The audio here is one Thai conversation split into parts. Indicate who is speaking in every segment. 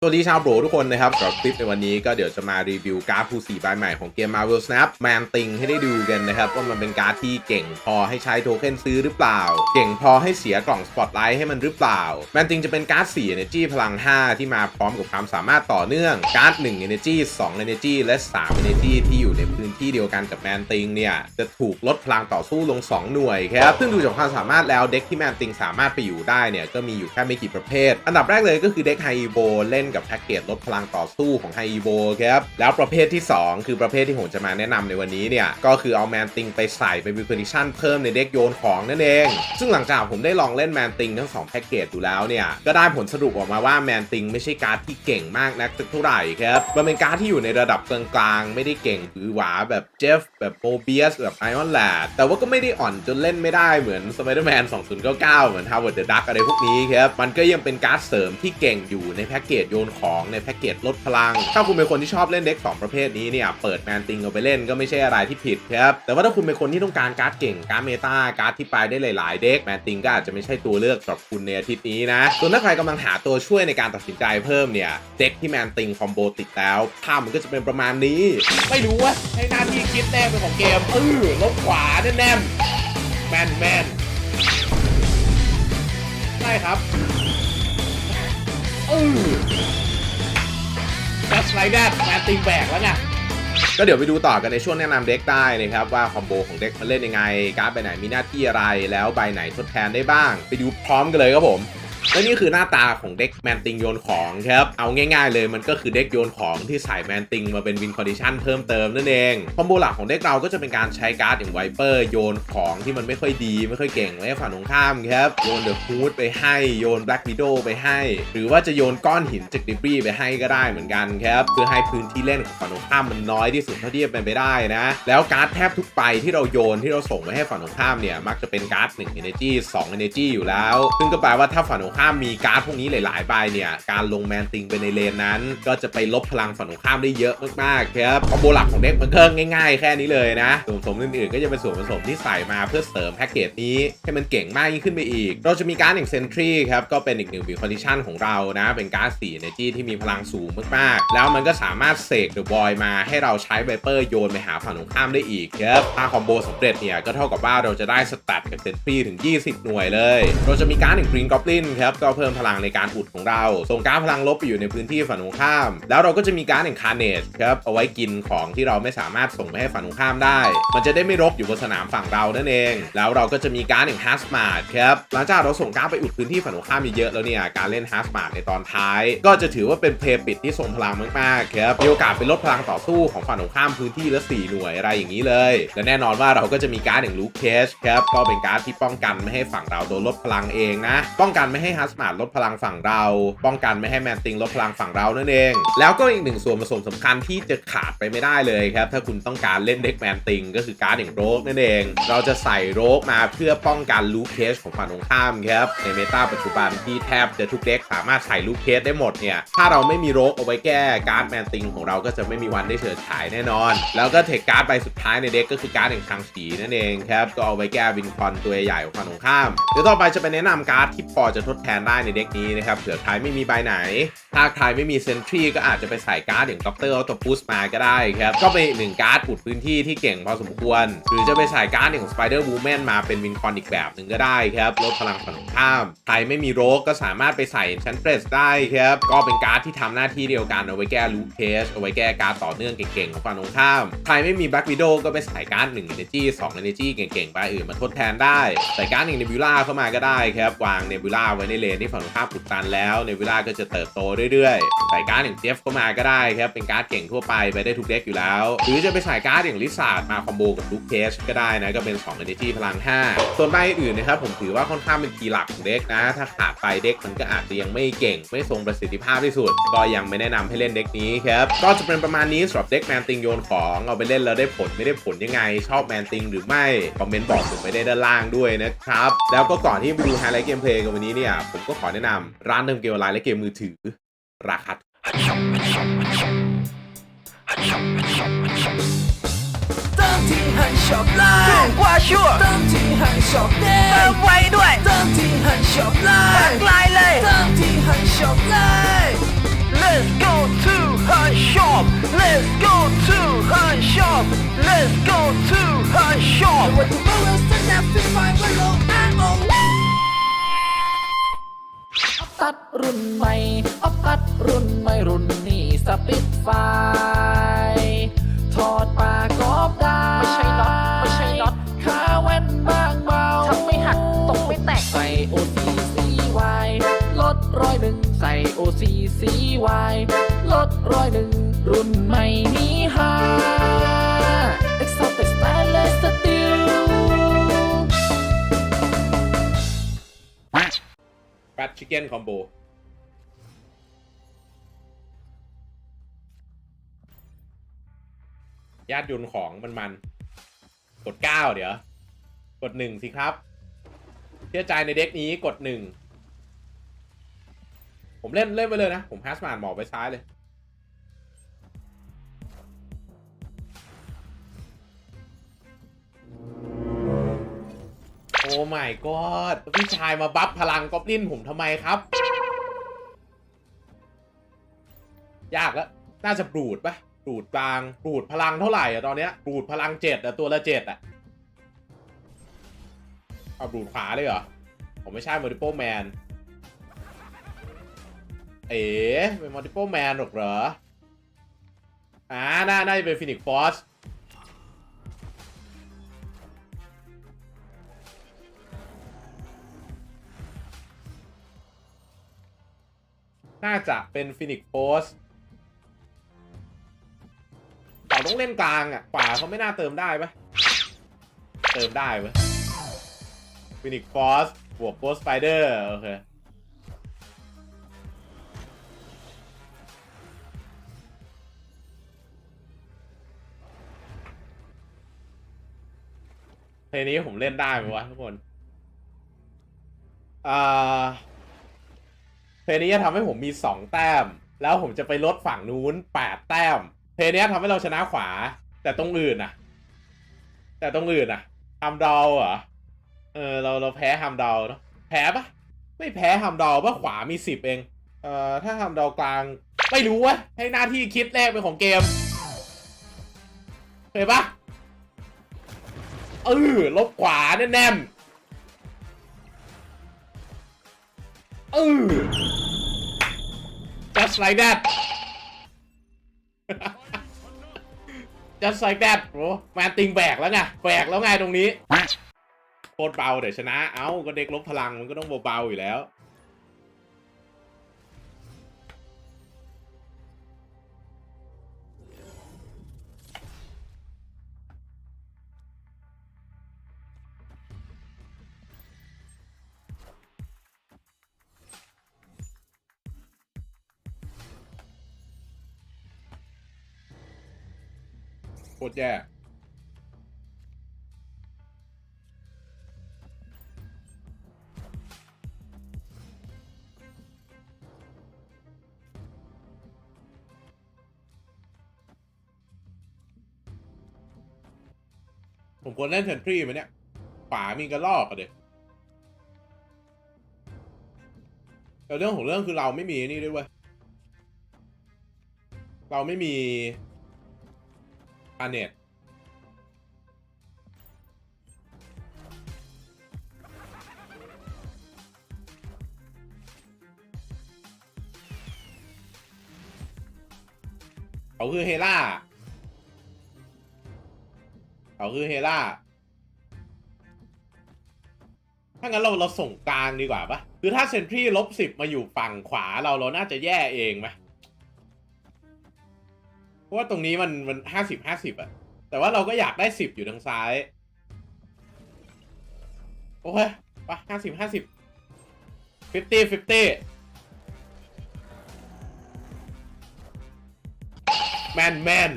Speaker 1: สวัสดีชาวโบรทุกคนนะครับสำหรับคลิปในวันนี้ก็เดี๋ยวจะมารีวิวการ์ดภูสีใบใหม่ของเกม Marvel Snap แมนติงให้ได้ดูกันนะครับว่ามันเป็นการ์ดที่เก่งพอให้ใช้โทเค็นซื้อหรือเปล่า เก่งพอให้เสียกล่องสปอตไลท์ให้มันหรือเปล่าแมนติงจะเป็นการ์ด4 Energy พลัง 5 ที่มาพร้อมกับความสามารถต่อเนื่องการ์ด1 Energy 2 Energy และ 3 Energy ที่อยู่ในพื้นที่เดียวกันกับแมนติงเนี่ยจะถูกลดพลังต่อสู้ลง 2 หน่วยครับซึ่งดูจากความสามารถแล้วเด็กที่แมนติงสามารถไปอยู่ได้เนี่ยก็มีอยู่แค่ไม่กี่ประเภท อันดับแรกเลยก็คือเด็กไฮโบเล่นกับแพ็กเกจลดพลังต่อสู้ของไฮอีโบครับแล้วประเภทที่ 2 คือประเภทที่ผมจะมาแนะนำในวันนี้เนี่ยก็คือเอาแมนติงไปใส่เป็นวิคอนดิชันเพิ่มในเด็กโยนของนั่นเอง ซึ่งหลังจากผมได้ลองเล่นแมนติงทั้งสองแพ็กเกจดูแล้วเนี่ยก็ได้ผลสรุปออกมาว่าแมนติงไม่ใช่การ์ดที่เก่งมากนักเท่าไหร่ครับมันเป็นการ์ดที่อยู่ในระดับกลางๆไม่ได้เก่งหรือหวาแบบเจฟแบบโมเบียสแบบไอออนแลดแต่ว่าก็ไม่ได้อ่อนจนเล่นไม่ได้เหมือนสไปเดอร์แมน2099 เหมือน Howard the Duck อะไรพวกนี้ครับมันก็ยังเป็นการ์ดเสริมที่เก่งอยู่ในแพ็กเกจโยนของในแพ็กเกจลดพลัง ถ้าคุณเป็นคนที่ชอบเล่นเด็ก2ประเภทนี้เนี่ยเปิดแมนติงเอาไปเล่นก็ไม่ใช่อะไรที่ผิดครับแต่ว่าถ้าคุณเป็นคนที่ต้องการการ์ดเก่งการ์ดเมตาการ์ดที่ไปได้หลาย ๆ เด็กแมนติงก็อาจจะไม่ใช่ตัวเลือกสำหรับคุณในอาทิตย์นี้นะส่วนถ้าใครกำลังหาตัวช่วยในการตัดสินใจเพิ่มเนี่ยเด็กที่แมนติงคอมโบติดแล้วภาพมันก็จะเป็นประมาณนี้ ไม่รู้ว่าให้หน้าที่คิดแน่เป็นของเกมเออลบขวาแน่นๆแมนแมนใช่ครับ เออ just like that แมนติงแบกแล้วนะก็เดี๋ยวไปดูต่อกันในช่วงแนะนำเด็กได้นะครับว่าคอมโบของเด็กมันเล่นยังไง การ์ดใบไหนมีหน้าที่อะไรแล้วใบไหนทดแทนได้บ้าง ไปดูพร้อมกันเลยครับผม และนี่คือหน้าตาของเด็กแมนติงโยนของครับ เอาง่ายๆเลยมันก็คือเด็กโยนของที่ใส่แมนติงมาเป็นวินคอนดิชันเพิ่มเติมนั่นเอง คอมโบหลักของเด็กเราก็จะเป็นการใช้การ์ดอย่างไวเปอร์โยนของที่มันไม่ค่อยดี ไม่ค่อยเก่งไว้ให้ฝั่งตรงข้ามครับ โยนเดอะฮูดไปให้โยนแบล็กวิดโอไปให้ หรือว่าจะโยนก้อนหินจากดิบรีไปให้ก็ได้เหมือนกันครับเพื่อให้พื้นที่เล่นของฝั่งตรงข้ามมันน้อยที่สุดเท่าที่จะเป็นไปได้นะ แล้วการ์ดแทบทุกใบที่เราโยนที่เราส่งไปให้ฝั่งตรงข้ามเนี่ยมักจะเป็นการ์ด1 Energy 2 Energy อยู่แล้ว ซึ่งก็แปลว่าถ้าฝั่งตรงข้ามมีการ์ดพวกนี้หลายๆใบเนี่ยการลงแมนติงไปในเลนนั้น ก็จะไปลบพลังฝั่งตรงข้ามได้เยอะมากๆครับคอมโบหลักของเด็กมันก็ง่ายๆ แค่นี้เลยนะส่วนผสมอื่นๆ ก็จะเป็นส่วนผสมที่ใส่มาเพื่อเสริมแพ็กเกจนี้ให้มันเก่งมากยิ่งขึ้นไปอีก เราจะมีการ์ดอย่างเซนทรีครับก็เป็นอีกหนึ่งบิวคอนดิชันของเรานะเป็นการ์ด4 Energy ที่มีพลังสูงมากๆ แล้วมันก็สามารถเสกเดอะบอยมาให้เราใช้ไวเปอร์โยนไปหาฝั่งตรงข้ามได้อีกครับถ้าคอมโบสำเร็จเนี่ยก็เท่ากับว่าเราจะได้สแตทกับเซนทรีถึง 20 หน่วยเลย เราจะมีการ์ดอย่างกรีนกอบลินครับก็เพิ่มพลังในการอุดของเราส่งการพลังลบไปอยู่ในพื้นที่ฝั่งตรงข้าม แล้วเราก็จะมีการ์ดอย่างคาร์เนจครับเอาไว้กินของที่เราไม่สามารถส่งไปให้ฝั่งตรงข้ามได้ มันจะได้ไม่รกอยู่บนสนามฝั่งเรานั่นเอง แล้วเราก็จะมีการ์ดอย่างฮาร์สมาร์ครับหลังจากเราส่งการไปอุดพื้นที่ฝั่งตรงข้ามเยอะๆแล้วเนี่ยการเล่นฮาร์สมาร์ในตอนท้าย ก็จะถือว่าเป็นเพลย์ปิดที่ทรงพลังมากๆครับมีโอกาสไปลดพลังต่อสู้ของฝั่งตรงข้ามพื้นที่ละ4หน่วยอะไรอย่างนี้เลย และแน่นอนว่าเราก็จะมีการอย่างลูคเคชครับก็เป็นการที่ป้องกันไม่ให้ฝั่งเราโดนลดพลังเองนะ ป้องกันไม่ให้ฮาร์สมาร์ลดพลังฝั่งเรา ป้องกันไม่ให้แมนติงลดพลังฝั่งเรานั่นเอง แล้วก็อีกหนึ่งส่วนผสมสำคัญที่จะขาดไปไม่ได้เลยครับ ถ้าคุณต้องการเล่นเด็กแมนติงก็คือการ์ดอย่างโรกนั่นเอง เราจะใส่โรกมาเพื่อป้องกันลูคเคชของฝั่งตรงข้ามครับในเมตาปัจจุบันที่แทบจะทุกเด็กสามารถใส่ลูคเคชได้หมดเนี่ยถ้าเราไม่มีโรกเอาไว้แก้การ์ดแมนติงของเราก็จะไม่มีวันได้เฉิดฉายแน่นอน แล้วก็เทคการ์ดใบสุดท้ายในเด็กก็คือการ์ดอย่างชางฉีนั่นเองครับก็เอาไว้แก้วินคอนตัวใหญ่ของฝั่งตรงข้ามเดี๋ยวต่อไปจะเป็นแนะนำการ์ดที่พอจะทดแททนได้ในเด็กนี้นะครับเผื่อใครไม่มีใบไหน ถ้าใครไม่มีเซนทรีก็อาจจะไปใส่การ์ดอย่างด็อกเตอร์ออโตปุสมาก็ได้ครับก็เป็นอีกหนึ่งการ์ดอุดพื้นที่ที่เก่งพอสมควร หรือจะไปใส่การ์ดอย่างสไปเดอร์วูแมนมาเป็นวินคอนอีกแบบหนึ่งก็ได้ครับลดพลังฝั่งตรงข้ามใครไม่มีโรกก็สามารถไปใส่ชั้นเฟรสได้ครับก็เป็นการ์ดที่ทำหน้าที่เดียวกันเอาไว้แก้ลูเคสเอาไว้แก้การ์ดต่อเนื่องเก่งๆของฝั่งตรงข้ามใครไม่มีแบล็กวิดโอก็ไปใส่การ์ด1 Energy 2 Energy เก่งๆไปอื่นมาทดแทนได้ ใส่การ์ดอย่างเนบิวล่าเข้ามาก็ได้ครับวางเนบิวล่าไว้ในเลนที่ฝั่งข้ามอุดตันแล้วเนบิวล่าก็จะเติบโตเรื่อยๆ ใส่การ์ดอย่างเจฟเข้ามาก็ได้ครับ เป็นการ์ดเก่งทั่วไปไปได้ทุกเด็กอยู่แล้ว หรือจะไปใส่การ์ดอย่างลิซาร์ดมาคอมโบกับลูกเคสก็ได้นะก็เป็น2 Energy พลัง 5 ส่วนใบอื่นนะครับผมถือว่าค่อนข้างเป็นคีย์หลักของเด็กนะ ถ้าขาดไปเด็กมันก็อาจจะยังไม่เก่ง ไม่ทรงประสิทธิภาพที่สุด ก็ยังไม่แนะนำให้เล่นเด็กนี้ครับก็จะเป็นประมาณนี้สำหรับเด็กแมนติงโยนของเอาไปเล่นแล้วได้ผลไม่ได้ผลยังไง ชอบแมนติงหรือไม่คอมเมนต์บอกผมไปได้ด้านล่างด้วยนะครับแล้วก็ก่อนที่ไปดูไฮไลท์เกมเพลย์กันวันนี้เนี่ยผมก็ขอแนะนำร้านเติมเกมออนไลน์และเกมมือถือ ราคา
Speaker 2: เติมที่หัชอปไลน์ถูกว่าชัวเติมที่หัชอปเด้เติมไวด้วยเติมที่หัชอปไลน์ไกลเลยเติมที่หัชอปไลน์ Let's go to her shop Let's go to her shop Let's go to her shop วันที่เราสนับสนุนไฟว่าโลกอ่านโอ้
Speaker 3: ตัดรุ่นใหม่ออฟตัดรุ่นใหม่รุ่นนี้สปิดไฟถอดปากกอบได้ ไม่ใช่น็อตไม่ใช่น็อตขาแว่นบางเบาทำไม่หักตกไม่แตก ใส่ OCCY ลดร้อยหนึ่งใส่ OCCY ลดร้อยหนึ่งรุ่นใหม่นี้ฮา Exotic
Speaker 1: ชิคเก้นคอมโบญาติยนของมันมัน กดเก้าเดี๋ยว กดหนึ่งสิครับ เชื่อใจในเด็กนี้กดหนึ่ง ผมเล่นเล่นไปเลยนะ ผมแฮสมาดหมอบไปซ้ายเลย โอ้ my god พี่ชายมาบัฟพลังกอบลินผมทำไมครับ ยากแล้วน่าจะปรูดปะปรูดกลางปรูดพลังเท่าไหร่อะตอนเนี้ยปรูดพลังเจ็ดอะตัวละเจ็ดอะเอาปรูดขวาเลยเหรอ ผมไม่ใช่มัลติ p ปแมน เอ๋เป็นมัลติ p ปแมนหรอกเหรออ่าน่าน่าจะเป็นฟินิกฟอส น่าจะเป็นฟินิกโพสเราต้องเล่นกลางอะขวาเขาไม่น่าเติมได้ปะเติมได้ปะฟินิกฟอสบวกโ s สไปเดอร์โอเคเพลงนี้ผมเล่นได้ไหมวะทุกคน อ่า เพลนี้จะทำให้ผมมีสองแต้ม แล้วผมจะไปลดฝั่งนู้นแปดแต้ม เพลนี้ทำให้เราชนะขวา แต่ตรงอื่นน่ะ แต่ตรงอื่นน่ะฮัมดอลเหรอเออเราเราแพ้ฮัมดอลเนาะแพ้ปะไม่แพ้ฮัมดอลเพราะขวามีสิบเองเอ่อถ้าฮัมดอลกลาง ไม่รู้วะให้หน้าที่คิดแรกเป็นของเกมเคยปะเออลบขวาแน่นๆ เออ just like that just like that โอ้มาติงแบกแล้วไงแบกแล้วไงตรงนี้โคตรเบาเดี๋ยวชนะ เอ้าก็เด็กลบพลังมันก็ต้องเบาๆอยู่แล้ว ตรแย่ผมควรเล่นเซนทรีไหมเนี่ยขวามีกระลอกอะเด็กแต่เรื่องของเรื่องคือเราไม่มีนี่ด้วยเวยเราไม่มี พาเน็ตเขาคือเฮล่าเขาคือเฮล่า ถ้างั้นเราเราส่งกลางดีกว่าปะคือถ้าเซนทรีลบสิบมาอยู่ฝั่งขวาเราเราน่าจะแย่เองไหม เพราะว่าตรงนี้มันมันห้าสิบห้าสิบอะแต่ว่าเราก็อยากได้สิบอยู่ทางซ้าย โอเคปะห้าสิบห้าสิบฟิฟตี้ฟิฟตี้แมนแมน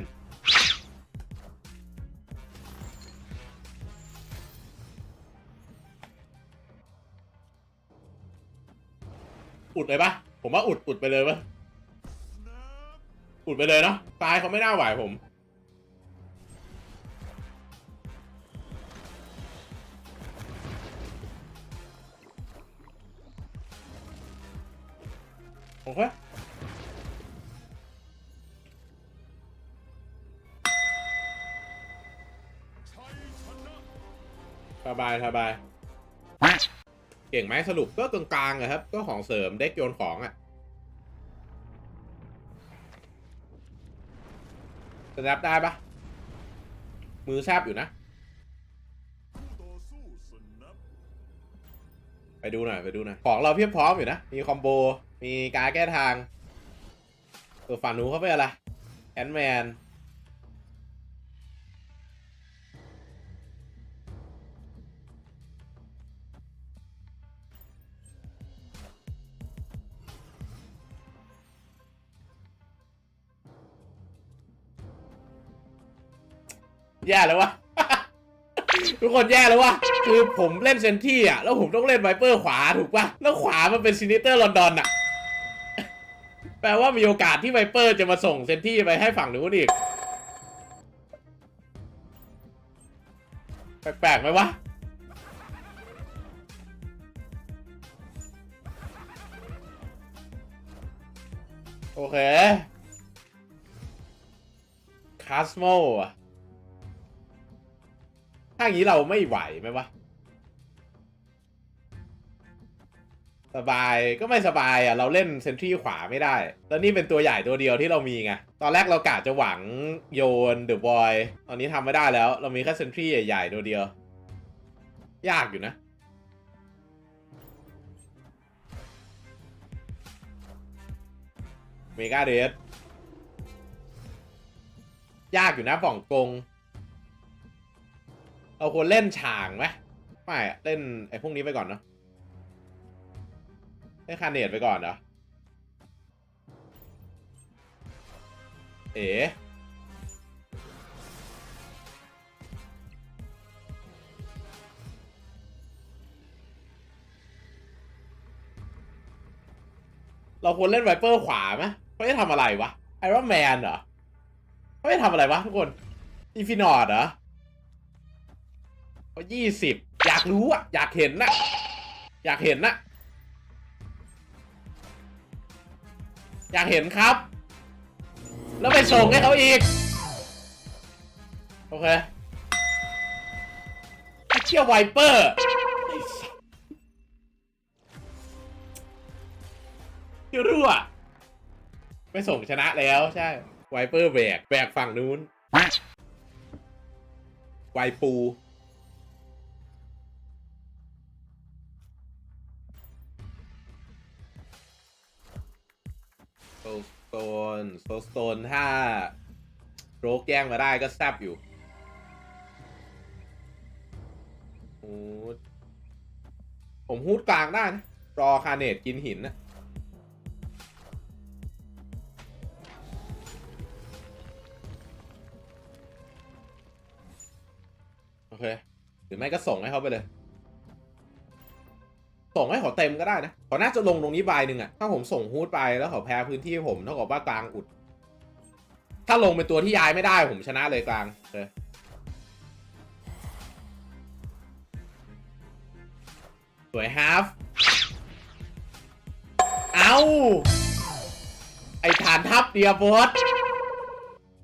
Speaker 1: อุดเลยปะผมว่าอุดอุดไปเลยปะุดไปเลยเนาะตายเขาไม่น่าไหวผม โอเคสบายสบาย เก่งไหมสรุปก็กลางๆอะครับ ก็ของเสริมเด็กโยนของอะ แนปได้ปะมือแซบอยู่นะ ไปดูหน่อย ไปดูหน่อย ของเราเพียบพร้อมอยู่นะ มีคอมโบ มีการแก้ทางตัวฝั่งนู้นเขาเป็นอะไร แอนแมน แย่เลยววะ ทุกคนแย่เลยววะคือผมเล่นเซนที่อะ แล้วผมต้องเล่นไวเปอร์ขวาถูกปะแล้วขวามันเป็นซินิเตอร์ลอนดอนอะ แปลว่ามีโอกาสที่ไวเปอร์จะมาส่งเซนที่ไปให้ฝั่งนู้นอีก แปลกๆไหมวะโอเค คาสโม ถ้าอย่างนี้เราไม่ไหวไหมวะ สบายก็ไม่สบายอะ เราเล่นเซนทรีขวาไม่ได้ แล้วนี่เป็นตัวใหญ่ตัวเดียวที่เรามีไง ตอนแรกเรากะจะหวังโยนเดอะบอย ตอนนี้ทำไม่ได้แล้ว เรามีแค่เซนทรีใหญ่ๆตัวเดียว ยากอยู่นะเมกาเดสยากอยู่นะป่องกง เราควรเล่นฉางไหมไม่เล่นไอ้พวกนี้ไปก่อนเนาะเล่นคาเนตไปก่อนเหรอเอ๋เราควรเล่นไวเปอร์ขวาไหมเขาจะทำอะไรวะไอรอนแมนเหรอเขาจะทำอะไรวะทุกคน อินฟินอร์ดเหรอ ก็ยี่สิบอยากรู้อะ อยากเห็นนะอยากเห็นนะอยากเห็นครับ แล้วไปส่งให้เขาอีก โอเคเชี่ยไวเปอร์ที่รั่วไปส่งชนะแล้วใช่ไวเปอร์แบกแบกฝั่งนู้นไวปู โซลสโตนโซลสโตนถ้าโรกแย่งมาได้ก็แซบอยู่ฮูดผมฮูดกลางได้นะรอคาเนตกินหินนะโอเค หรือไม่ก็ส่งให้เขาไปเลย ส่งให้เขาเต็มก็ได้นะเขาน่าจะลงตรงนี้ใบหนึ่งอะถ้าผมส่งฮูดไปแล้วเขาแพ้พื้นที่ผมเท่ากับว่ากลางอุด ถ้าลงเป็นตัวที่ย้ายไม่ได้ผมชนะเลยกลางเลยสวยฮาฟเอาไอฐานทัพเดียบอส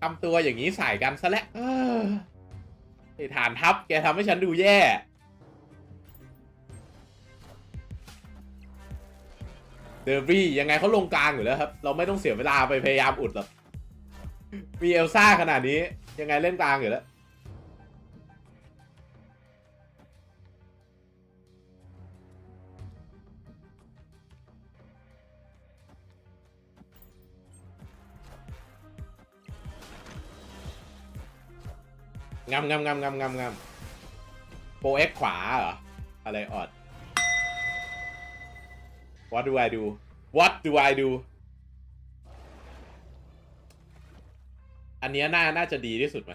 Speaker 1: ทำตัวอย่างนี้ใส่กันซะแล้วเออไอฐานทัพแกทำให้ฉันดูแย่ เดอร์บี้ยังไงเขาลงกลางอยู่แล้วครับ เราไม่ต้องเสียเวลาไปพยายามอุดหรอกมีเอลซ่าขนาดนี้ยังไงเล่นกลางอยู่แล้วงำงำงำงำงำงำโปเอ็กขวาเหรอ อะไรออด What do I do What do I do อันนี้น่าน่าจะดีที่สุดไหม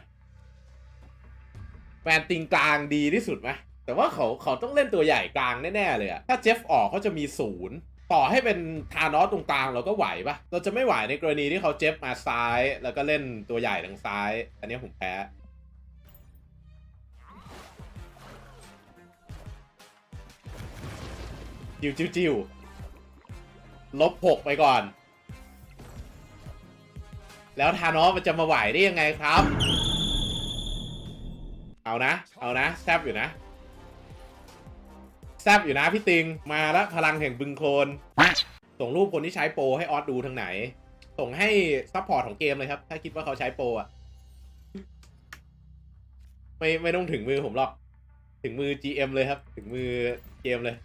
Speaker 1: แฟนติงกลางดีที่สุดไหมแต่ว่าเขาเขาต้องเล่นตัวใหญ่กลางแน่ ๆ เลยอะถ้าเจฟออกเขาจะมีศูนย์ต่อให้เป็นทานอสตรงกลางเราก็ไหวปะเราจะไม่ไหวในกรณีที่เขาเจฟมาซ้าย แล้วก็เล่นตัวใหญ่ทางซ้าย อันนี้ผมแพ้จิวจิวจิว ลบหกไปก่อน แล้วทานอสมันจะมาไหวได้ยังไงครับ เอานะ เอานะแซบอยู่นะแซบอยู่นะพี่ติง มาแล้วพลังแห่งบึงโคลน ส่งรูปคนที่ใช้โปรให้ออสดูทางไหน ส่งให้ซัพพอร์ตของเกมเลยครับ ถ้าคิดว่าเขาใช้โปรอะไม่ไม่ต้องถึงมือผมหรอก ถึงมือ GM เลยครับ ถึงมือเกมเลย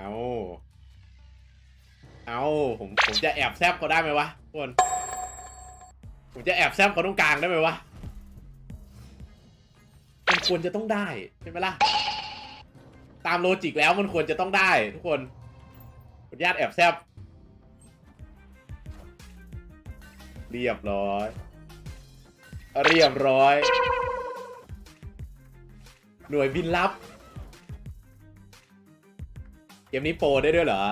Speaker 1: เอาเอาผมผมจะแอบแซบเขาได้ไหมวะทุกคน ผมจะแอบแซบเขาตรงกลางได้ไหมวะมันควรจะต้องได้ใช่ไหมล่ะ ตามโลจิกแล้วมันควรจะต้องได้ทุกคนขออนุญาตแอบแซบเรียบร้อย เรียบร้อย หน่วยบินลับ เกมนี้โปรได้ด้วยเหรอ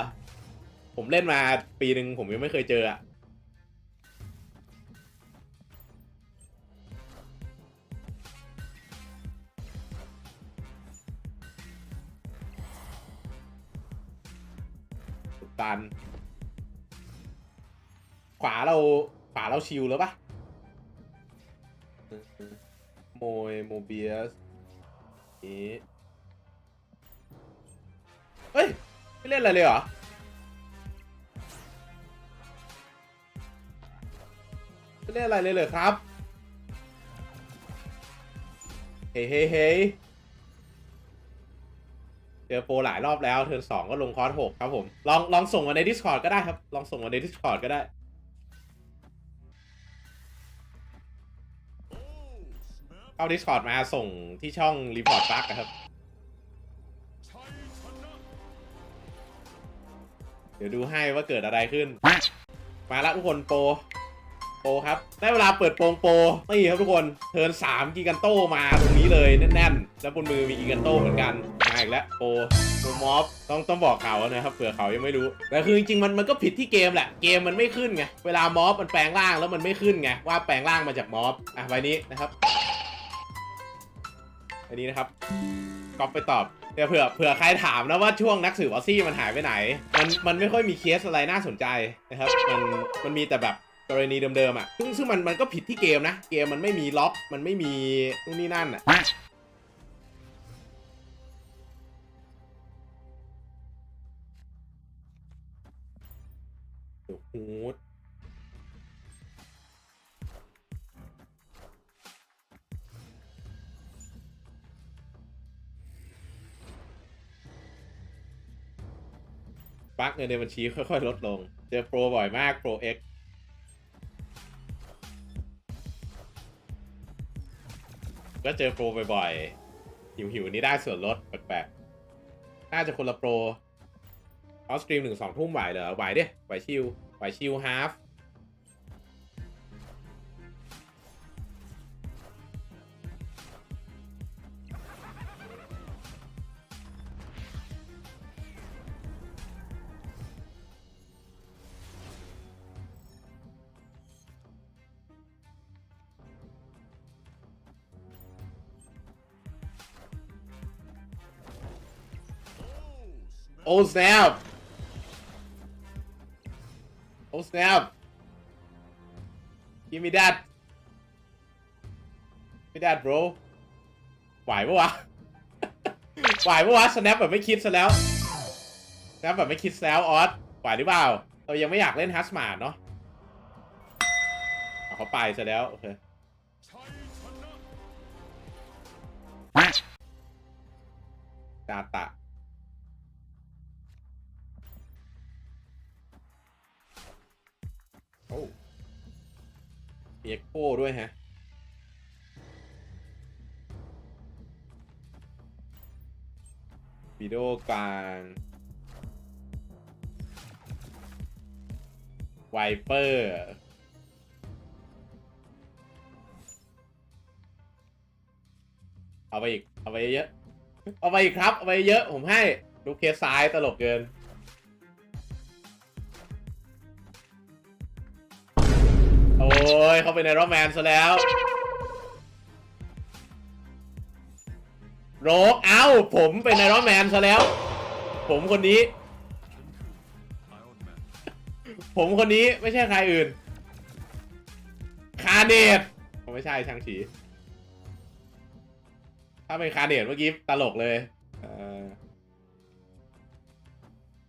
Speaker 1: ผมเล่นมาปีหนึ่งผมยังไม่เคยเจออะตัน ขวาเราขวาเราชิลแล้วปะโมยโมเบียสนี้เฮ้ย ไม่เล่นอะไรเลยเหรอ ไม่เล่นอะไรเลยเหรอครับ เฮ้ยเฮ้ยเฮ้ยเจอโปรหลายรอบแล้วเทิร์นสองก็ลงคอร์สหกครับผม ลองลองส่งมาใน Discord ก็ได้ครับ ลองส่งมาใน Discord ก็ได้เข้า Discord มาส่งที่ช่อง Report Bug นะครับ เดี๋ยวดูให้ว่าเกิดอะไรขึ้น มาล้วทุกคนโปรโปรครับ ได้เวลาเปิดโปรงโปรนี่ครับทุกคนเทิร์นสามกิกันโตมาตรงนี้เลยแน่นๆ แล้วบนมือมีกิกันโตเหมือนกันมาอีกแล้วโปรโปรมอฟต้องต้องบอกเขานะครับเผื่อเขายังไม่รู้ แต่คือจริงๆมันมันก็ผิดที่เกมแหละ เกมมันไม่ขึ้นไง เวลามอฟมันแปลงร่างแล้วมันไม่ขึ้นไง ว่าแปลงร่างมาจากมอฟอะใบนี้นะครับใบนี้นะครับก๊อปไปตอบ ดี๋ยวเผื่อเผื่อใครถามนะว่าช่วงนักสืบออซี่มันหายไปไหน มันมันไม่ค่อยมีเคสอะไรน่าสนใจนะครับมันมันมีแต่แบบกรณีเดิมๆอะซึ่งซึ่งมันมันก็ผิดที่เกมนะ เกมมันไม่มีล็อกมันไม่มีนู่นนี่นั่นอะเดี๋ยว ปักเงินในบัญชีค่อยๆ ลดลง เจอโปรบ่อยมากโปรเอ็กก็เจอโปรบ่อยๆ หิวๆ นี่ได้ส่วนลดแปลกๆ น่าจะคนละโปรออสตรีมหนึ่งสองทุ่มไหวเหรอไหวดิไหวชิวไหวชิวฮาฟ โอ้ snap โอ้ snap give me that give me that bro ไหวปะวะ ไหวปะวะ snap แบบไม่คิดซะแล้ว snap แบบไม่คิดแล้วออส ไหวหรือเปล่า เรายังไม่อยากเล่นฮัสมาร์ดเนาะเอาเขาไปซะแล้ว โอเคดาตะ โอ้มีเอ็กโคด้วยฮะ วิดีโอกลางไวเปอร์เอาไปอีก เอาไปเยอะ เอาไปอีกครับ เอาไปเยอะ ผมให้ลูกเคสซ้ายตลกเกิน ยเขาเป็นไอรอนแมนซะแล้ว โรกเอ้า ผมเป็นไอรอนแมนซะแล้ว ผมคนนี้ ผมคนนี้ไม่ใช่ใครอื่น คาเนตผมไม่ใช่ช่างฉี ถ้าเป็นคาเนตเมื่อกี้ตลกเลยเออ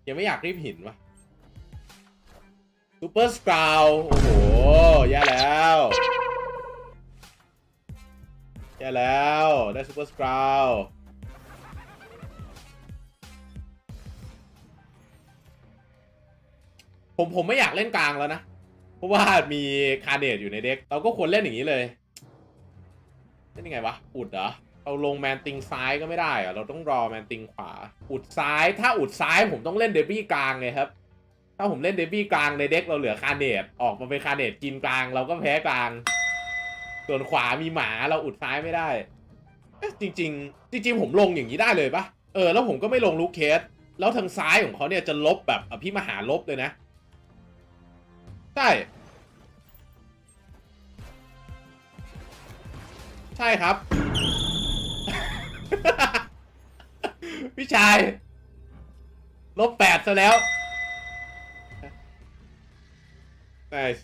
Speaker 1: ยังไม่อยากรีบหินวะ ซูเปอร์สกราวโอ้โหแย่แล้วแย่แล้วได้ซูเปอร์สกราวผมผมไม่อยากเล่นกลางแล้วนะ เพราะว่ามีคาเนตอยู่ในเด็ก เราก็ควรเล่นอย่างนี้เลยเล่นยังไงวะ อุดเหรอเราลงแมนติงซ้ายก็ไม่ได้อะเราต้องรอแมนติงขวา อุดซ้าย ถ้าอุดซ้ายผมต้องเล่นเดบี้กลางไงครับ ถ้าผมเล่นเดบี้กลางในเด็กเราเหลือคาเนตออกมาเป็นคาเนตกินกลาง เราก็แพ้กลาง ส่วนขวามีหมาเราอุดซ้ายไม่ได้เอ๊ะจริงๆจริงๆผมลงอย่างนี้ได้เลยปะเออแล้วผมก็ไม่ลงลูกเคส แล้วทางซ้ายของเขาเนี่ยจะลบแบบอภิมหาลบเลยนะใช่ใช่ครับ พี่ชาย ลบแปดซะแล้ว nice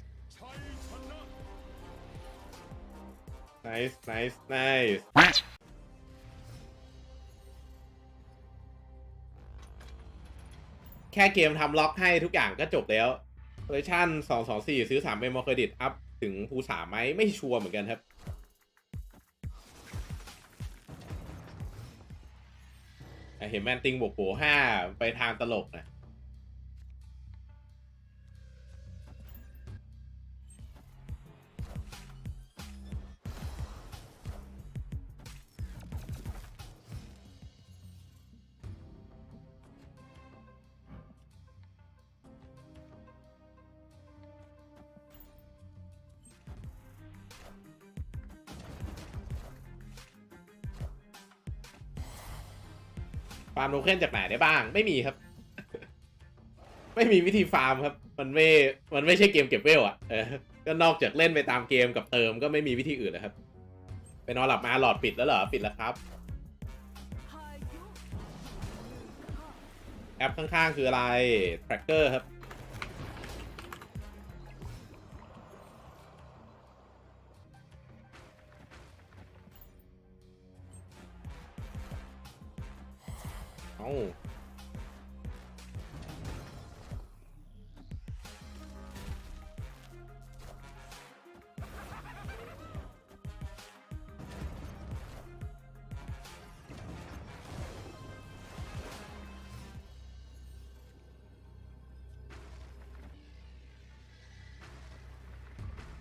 Speaker 1: nice nice nice แค่เกมทำล็อกให้ทุกอย่างก็จบแล้วเวอร์ชัน224 ซื้อ3เมมโมเครดิต อัพ ถึงภูสามไหมไม่ชัวร์เหมือนกันครับ เห็นแมนติงบวกโผห้าไปทางตลกนะ ฟาร์มโทเค็นจากไหนได้บ้าง ไม่มีครับ ไม่มีวิธีฟาร์มครับ มันไม่ มันไม่ใช่เกมเก็บเวลอะเออก็นอกจากเล่นไปตามเกมกับเติมก็ไม่มีวิธีอื่นเลยครับ ไปนอนหลับมาหลอดปิดแล้วเหรอ ปิดแล้วครับ แอปข้างๆคืออะไร tracker ครับ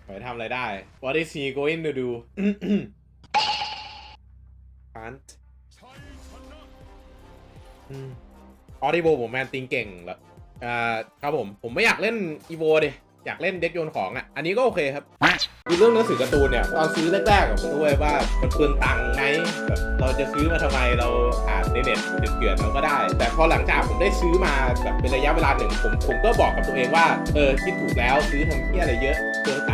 Speaker 1: ไปทำอะไรได้ What is he going to do can't ออดิโบผมแมนติงเก่งแล้วอ่าครับผมผมไม่อยากเล่นอีโวเดิอยากเล่นเด็กโยนของอะ อันนี้ก็โอเคครับคือเรื่องหนังสือการ์ตูนเนี่ยตอนซื้อแรกๆกับผมด้วยว่ามันเปลืองตังค์ไงแบบเราจะซื้อมาทำไมเราอ่านในเน็ตเกลื่อนๆเราก็ได้ แต่พอหลังจากผมได้ซื้อมาแบบเป็นระยะเวลาหนึ่งผมผมก็บอกกับตัวเองว่าเออคิดถูกแล้วซื้อทำที่อะไรเยอะเปลืองตั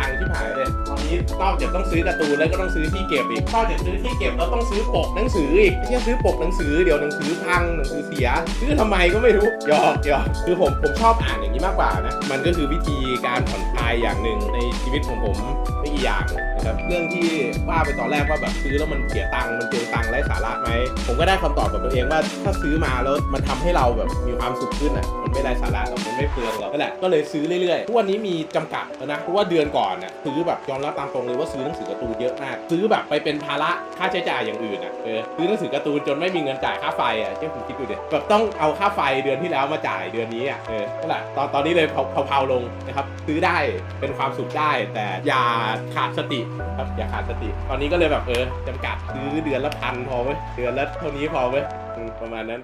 Speaker 1: นี้นอกจากต้องซื้อการ์ตูนแล้วก็ต้องซื้อที่เก็บอีกนอกจากซื้อที่เก็บเราต้องซื้อปกหนังสืออีกที่ซื้อปกหนังสือเดี๋ยวหนังสือพังหนังสือเสียซื้อทำไมก็ไม่รู้หยอกหยอกคือผมผมชอบอ่านอย่างนี้มากกว่านะมันก็คือวิธีการผ่อนคลายอย่างหนึ่งในชีวิตของผม ไม่กี่อย่างนะครับเรื่องที่ว่าไปตอนแรกว่าแบบซื้อแล้วมันเสียตังค์มันเปลืองตังค์ไร้สาระไหมผมก็ได้คำตอบกับตัวเองว่าถ้าซื้อมาแล้วมันทำให้เราแบบมีความสุขขึ้นอะมันไม่ไร้สาระหรอกมันไม่เปลืองหรอกนั่นแหละก็เลยซื้อเรื่อยๆทุกวันนี้มีจำกัดนะเพราะว่าเดือนก่อนน่ะซื้อแบบยอมรับตามตรงเลยว่าซื้อหนังสือการ์ตูนเยอะมากซื้อแบบไปเป็นภาระค่าใช้จ่ายอย่างอื่นอะเออซื้อหนังสือการ์ตูนจนไม่มีเงินจ่ายค่าไฟอะเจ้าคุณคิดดูดิแบบต้องเอาค่าไฟเดือนที่แล้วมาจ่ายเดือนนี้อะเออนั่นแหละตอนตอนนี้เลยเผาๆลงนะครับซื้อได้เป็นความสุขได้แต่อย่าขาดสติครับอย่าขาดสติ ตอนนี้ก็เลยแบบเออจำกัดซื้อเดือนละพันพอเว้ยเดือนละเท่านี้พอเว้ยอืมประมาณนั้น